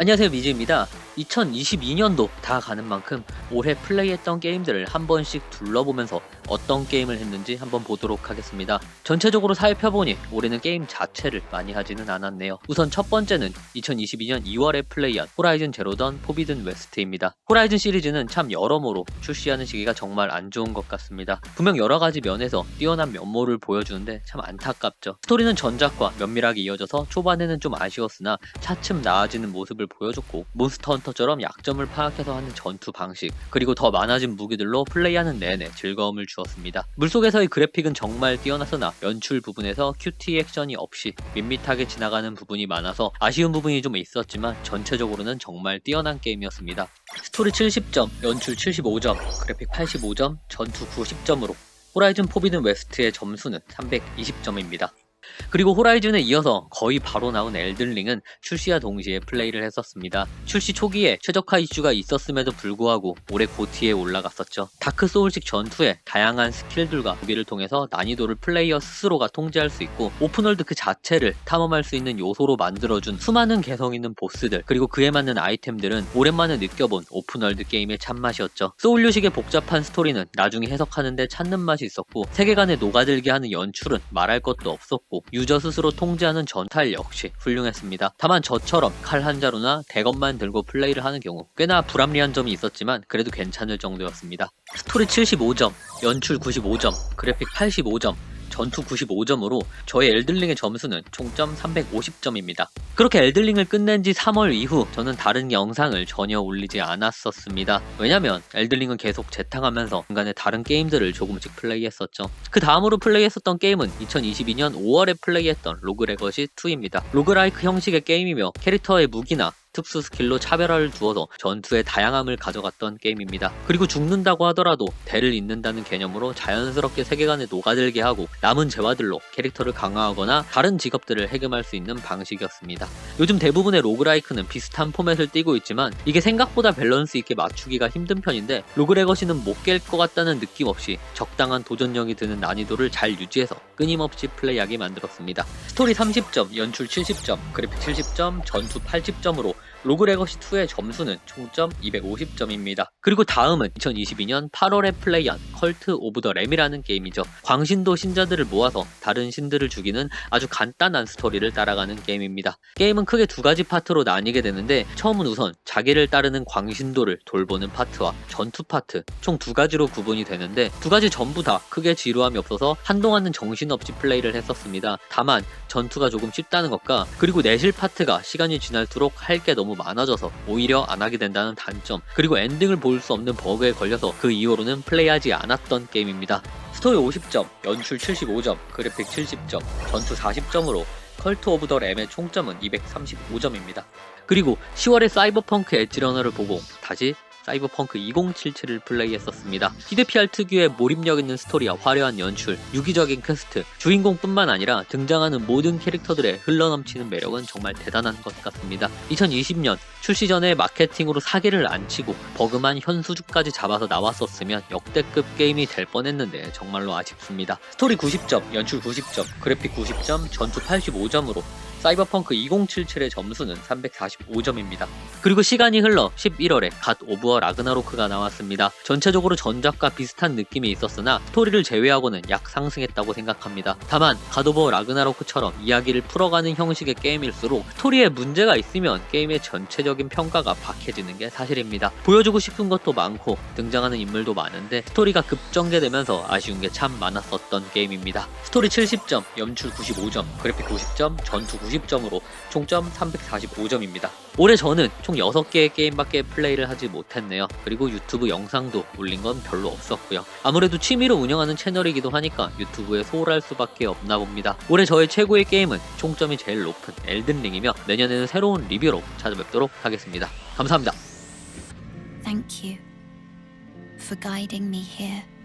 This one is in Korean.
안녕하세요 미즈입니다. 2022년도 다 가는 만큼 올해 플레이했던 게임들을 한 번씩 둘러보면서 어떤 게임을 했는지 한번 보도록 하겠습니다. 전체적으로 살펴보니 올해는 게임 자체를 많이 하지는 않았네요. 우선 첫 번째는 2022년 2월에 플레이한 호라이즌 제로던 포비든 웨스트입니다. 호라이즌 시리즈는 참 여러모로 출시하는 시기가 정말 안 좋은 것 같습니다. 분명 여러 가지 면에서 뛰어난 면모를 보여주는데 참 안타깝죠. 스토리는 전작과 면밀하게 이어져서 초반에는 좀 아쉬웠으나 차츰 나아지는 모습을 보여줬고 몬스터 헌터처럼 약점을 파악해서 하는 전투 방식 그리고 더 많아진 무기들로 플레이하는 내내 즐거움을 주 었습니다. 물속에서의 그래픽은 정말 뛰어났으나 연출 부분에서 큐티 액션이 없이 밋밋하게 지나가는 부분이 많아서 아쉬운 부분이 좀 있었지만 전체적으로는 정말 뛰어난 게임이었습니다. 스토리 70점, 연출 75점, 그래픽 85점, 전투 90점으로 호라이즌 포비든 웨스트의 점수는 320점입니다. 그리고 호라이즌에 이어서 거의 바로 나온 엘든링은 출시와 동시에 플레이를 했었습니다. 출시 초기에 최적화 이슈가 있었음에도 불구하고 올해 고티에 올라갔었죠. 다크 소울식 전투에 다양한 스킬들과 무기를 통해서 난이도를 플레이어 스스로가 통제할 수 있고 오픈월드 그 자체를 탐험할 수 있는 요소로 만들어준 수많은 개성 있는 보스들 그리고 그에 맞는 아이템들은 오랜만에 느껴본 오픈월드 게임의 참맛이었죠. 소울류식의 복잡한 스토리는 나중에 해석하는데 찾는 맛이 있었고 세계관에 녹아들게 하는 연출은 말할 것도 없었고 유저 스스로 통제하는 전탈 역시 훌륭했습니다. 다만 저처럼 칼 한 자루나 대검만 들고 플레이를 하는 경우 꽤나 불합리한 점이 있었지만 그래도 괜찮을 정도였습니다. 스토리 75점, 연출 95점, 그래픽 85점, 전투 95점으로 저의 엘들링의 점수는 총점 350점입니다. 그렇게 엘들링을 끝낸 지 3월 이후 저는 다른 영상을 전혀 올리지 않았었습니다. 왜냐면 엘들링은 계속 재탕하면서 중간에 다른 게임들을 조금씩 플레이했었죠. 그 다음으로 플레이했었던 게임은 2022년 5월에 플레이했던 로그레거시 2입니다. 로그라이크 형식의 게임이며 캐릭터의 무기나 특수 스킬로 차별화를 두어서 전투의 다양함을 가져갔던 게임입니다. 그리고 죽는다고 하더라도 대를 잇는다는 개념으로 자연스럽게 세계관에 녹아들게 하고 남은 재화들로 캐릭터를 강화하거나 다른 직업들을 해금할 수 있는 방식이었습니다. 요즘 대부분의 로그라이크는 비슷한 포맷을 띠고 있지만 이게 생각보다 밸런스 있게 맞추기가 힘든 편인데 로그레거시는 못 깰 것 같다는 느낌 없이 적당한 도전력이 드는 난이도를 잘 유지해서 끊임없이 플레이하게 만들었습니다. 스토리 30점, 연출 70점, 그래픽 70점, 전투 80점으로 로그 레거시 2의 점수는 총점 250점입니다. 그리고 다음은 2022년 8월에 플레이한 컬트 오브 더 램이라는 게임이죠. 광신도 신자들을 모아서 다른 신들을 죽이는 아주 간단한 스토리를 따라가는 게임입니다. 게임은 크게 두 가지 파트로 나뉘게 되는데 처음은 우선 자기를 따르는 광신도를 돌보는 파트와 전투 파트 총 두 가지로 구분이 되는데 두 가지 전부 다 크게 지루함이 없어서 한동안은 정신없이 플레이를 했었습니다. 다만 전투가 조금 쉽다는 것과 그리고 내실 파트가 시간이 지날수록 할게 너무 많아져서 오히려 안 하게 된다는 단점 그리고 엔딩을 볼 수 없는 버그에 걸려서 그 이후로는 플레이하지 않았던 게임입니다. 스토리 50점, 연출 75점, 그래픽 70점, 전투 40점으로 컬트 오브 더 램의 총점은 235점입니다. 그리고 10월에 사이버펑크 엣지러너를 보고 다시 사이버펑크 2077을 플레이했었습니다. DDPR 특유의 몰입력 있는 스토리와 화려한 연출, 유기적인 퀘스트, 주인공뿐만 아니라 등장하는 모든 캐릭터들의 흘러넘치는 매력은 정말 대단한 것 같습니다. 2020년 출시 전에 마케팅으로 사기를 안 치고 버그만 현수주까지 잡아서 나왔었으면 역대급 게임이 될 뻔했는데 정말로 아쉽습니다. 스토리 90점, 연출 90점, 그래픽 90점, 전투 85점으로 사이버펑크 2077의 점수는 345점입니다. 그리고 시간이 흘러 11월에 갓 오브어 라그나로크가 나왔습니다. 전체적으로 전작과 비슷한 느낌이 있었으나 스토리를 제외하고는 약 상승했다고 생각합니다. 다만 갓 오브어 라그나로크처럼 이야기를 풀어가는 형식의 게임일수록 스토리에 문제가 있으면 게임의 전체적인 평가가 박해지는 게 사실입니다. 보여주고 싶은 것도 많고 등장하는 인물도 많은데 스토리가 급전개되면서 아쉬운 게 참 많았었던 게임입니다. 스토리 70점, 연출 95점, 그래픽 90점, 전투 90점으로 총점 345점입니다. 올해 저는 총 6개의 게임밖에 플레이를 하지 못했네요. 그리고 유튜브 영상도 올린 건 별로 없었고요. 아무래도 취미로 운영하는 채널이기도 하니까 유튜브에 소홀할 수밖에 없나 봅니다. 올해 저의 최고의 게임은 총점이 제일 높은 엘든링이며 내년에는 새로운 리뷰로 찾아뵙도록 하겠습니다. 감사합니다. Thank you for guiding me here.